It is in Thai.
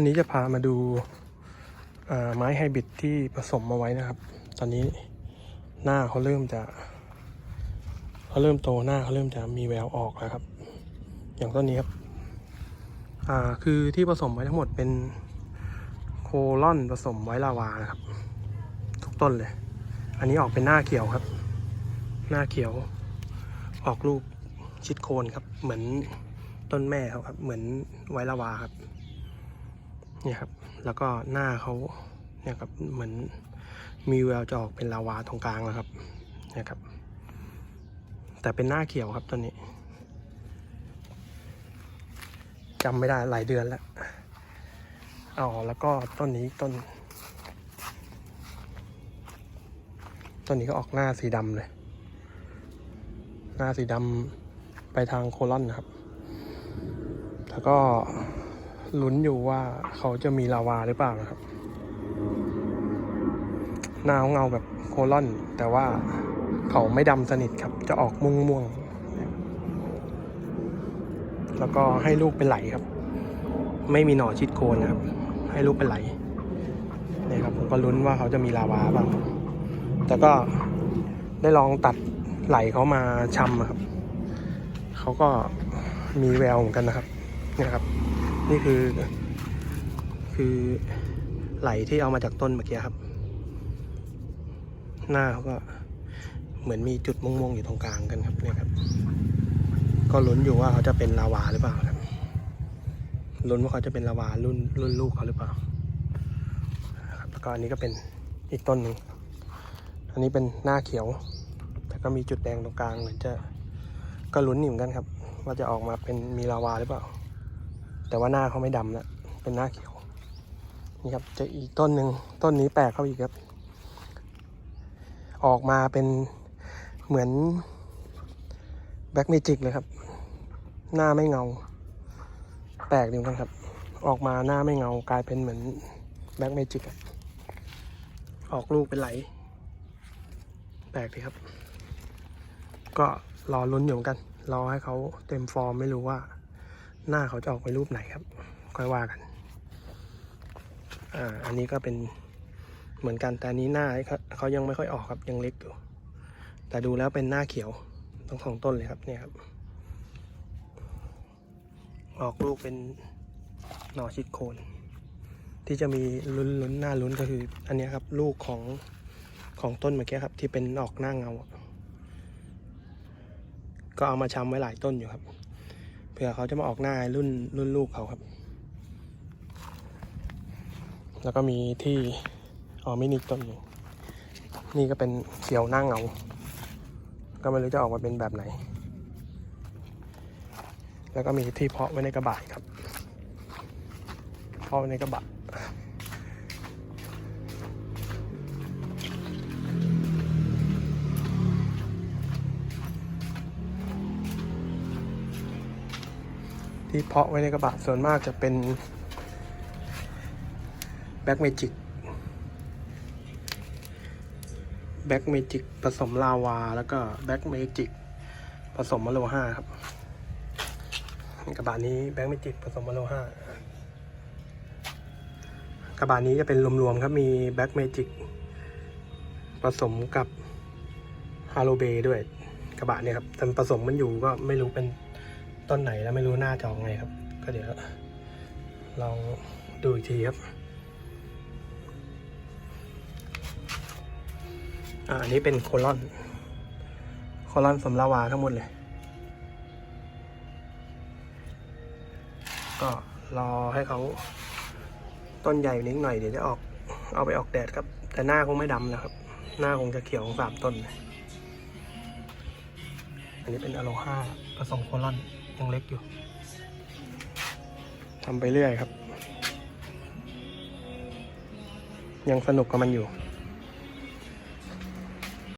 วันนี้จะพามาดูาไม้ไฮบริดที่ผสมมาไว้นะครับ ตอนนี้หน้าเขาเริ่มจะเขาเริ่มโตหน้าเขาเริ่มจะมีแววออกแล้วครับ อย่างต้นนี้ครับคือที่ผสมไว้ทั้งหมดเป็นโคลอนผสมไว้ลาวานะครับ ทุกต้นเลย อันนี้ออกเป็นหน้าเขียวครับ หน้าเขียว ออกลูกชิดโคนครับ เหมือนต้นแม่เขาครับ เหมือนไวลาวาครับ เนี่ยครับ แล้วก็หน้าเขาเนี่ยครับเหมือนมีแววจะออกเป็นลาวาตรงกลางแล้วครับเนี่ยครับ แต่เป็นหน้าเขียวครับต้นนี้จำไม่ได้หลายเดือนแล้วอ๋อแล้วก็ต้นนี้ต้น ต้นนี้ก็ออกหน้าสีดำเลย หน้าสีดำไปทางโคลอนนะครับ แล้วก็ ลุ้นอยู่ว่าเขาจะมีลาวาหรือเปล่านะครับหน้าเขาเงาแบบโคลอน แต่ว่าเขาไม่ดำสนิทครับ จะออกม่วงม่วง แล้วก็ให้ลูกเป็นไหลครับ ไม่มีหน่อชิดโคนนะครับ ให้ลูกเป็นไหลนี่ครับผมก็ลุ้นว่าเขาจะมีลาวาบ้าง แต่ก็ได้ลองตัดไหลเขามาชำอะครับ เขาก็มีแววเหมือนกันนะครับเนี่ยครับ นี่คือ คือไหลที่เอามาจากต้นเมื่อกี้ครับ หน้าเขาก็เหมือนมีจุดม่วงๆอยู่ตรงกลางกันครับเนี่ยครับ ก็ลุ้นอยู่ว่าเขาจะเป็นลาวาหรือเปล่าครับลุ้นว่าเขาจะเป็นลาวารุ่นรุ่นลูกเขาหรือเปล่าครับแล้วก็อันนี้ก็เป็นอีกต้นหนึ่งอันนี้เป็นหน้าเขียว แต่ก็มีจุดแดงตรงกลางเหมือนจะก็ลุ้นอยู่เหมือนกันครับ ว่าจะออกมาเป็นมีลาวาหรือเปล่า แต่ว่าหน้าเขาไม่ดำแล้วเป็นหน้าเขียว นี่ครับจะอีกต้นหนึ่งต้นนี้แปลกเข้าอีกครับ ออกมาเป็นเหมือนแบ็กเมจิกเลยครับ หน้าไม่เงา แปลกดีเหมือนกันครับ ออกมาหน้าไม่เงากลายเป็นเหมือนแบ็กเมจิกออกลูกเป็นไหล แปลกดีครับ ก็รอลุ้นอยู่กัน รอให้เขาเต็มฟอร์มไม่รู้ว่า หน้าเขาจะออกไปรูปไหนครับค่อยว่ากัน อ่า อันนี้ก็เป็นเหมือนกันแต่นี้หน้าเขาเขายังไม่ค่อยออกครับยังเล็กอยู่ แต่ดูแล้วเป็นหน้าเขียวทั้งสองต้นเลยครับเนี่ยครับ ออกลูกเป็นหน่อชิดโคน ที่จะมีลุ้นลุ้นหน้าลุ้นก็คือ อันนี้ครับลูกของของต้นเมื่อกี้ครับ ที่เป็นออกหน้าเงา ก็เอามาชำไว้หลายต้นอยู่ครับ ผื่อเขาจะมาออกหน้ารุ่นรุ่นลูกเขาครับ แล้วก็มีที่อ๋อมินิต้นนึงนี่ก็เป็นเขียวหน้าเงา ก็ไม่รู้จะออกมาเป็นแบบไหน แล้วก็มีที่เพาะไว้ในกระบะครับ เพาะไว้ในกระบะ ที่เพาะไว้ในกระบะส่วนมากจะเป็นแบ็กเมจิกแบ็กเมจิกผสมลาวา แล้วก็แบ็กเมจิกผสมมะโลห้าครับกระบะนี้แบ็กเมจิกผสมมะโลห้ากระบะนี้จะเป็นรวมๆครับมีแบ็กเมจิกผสมกับฮาโลเบด้วยกระบะเนี่ยครับแต่ผสมมันอยู่ก็ไม่รู้เป็น ต้นไหนแล้วไม่รู้หน้าจะออกไงครับ ก็เดี๋ยวลองดูอีกทีครับอันนี้เป็นโคลอน โคลอนสมลาวาทั้งหมดเลย ก็รอให้เขาต้นใหญ่นิดหน่อยเดี๋ยวจะออกเอาไปออกแดดครับ แต่หน้าคงไม่ดำนะครับ หน้าคงจะเขียวของสามต้น อันนี้เป็นอโลฮาผสมโคลอน ยังเล็กอยู่ทำไปเรื่อยครับ ยังสนุกกับมันอยู่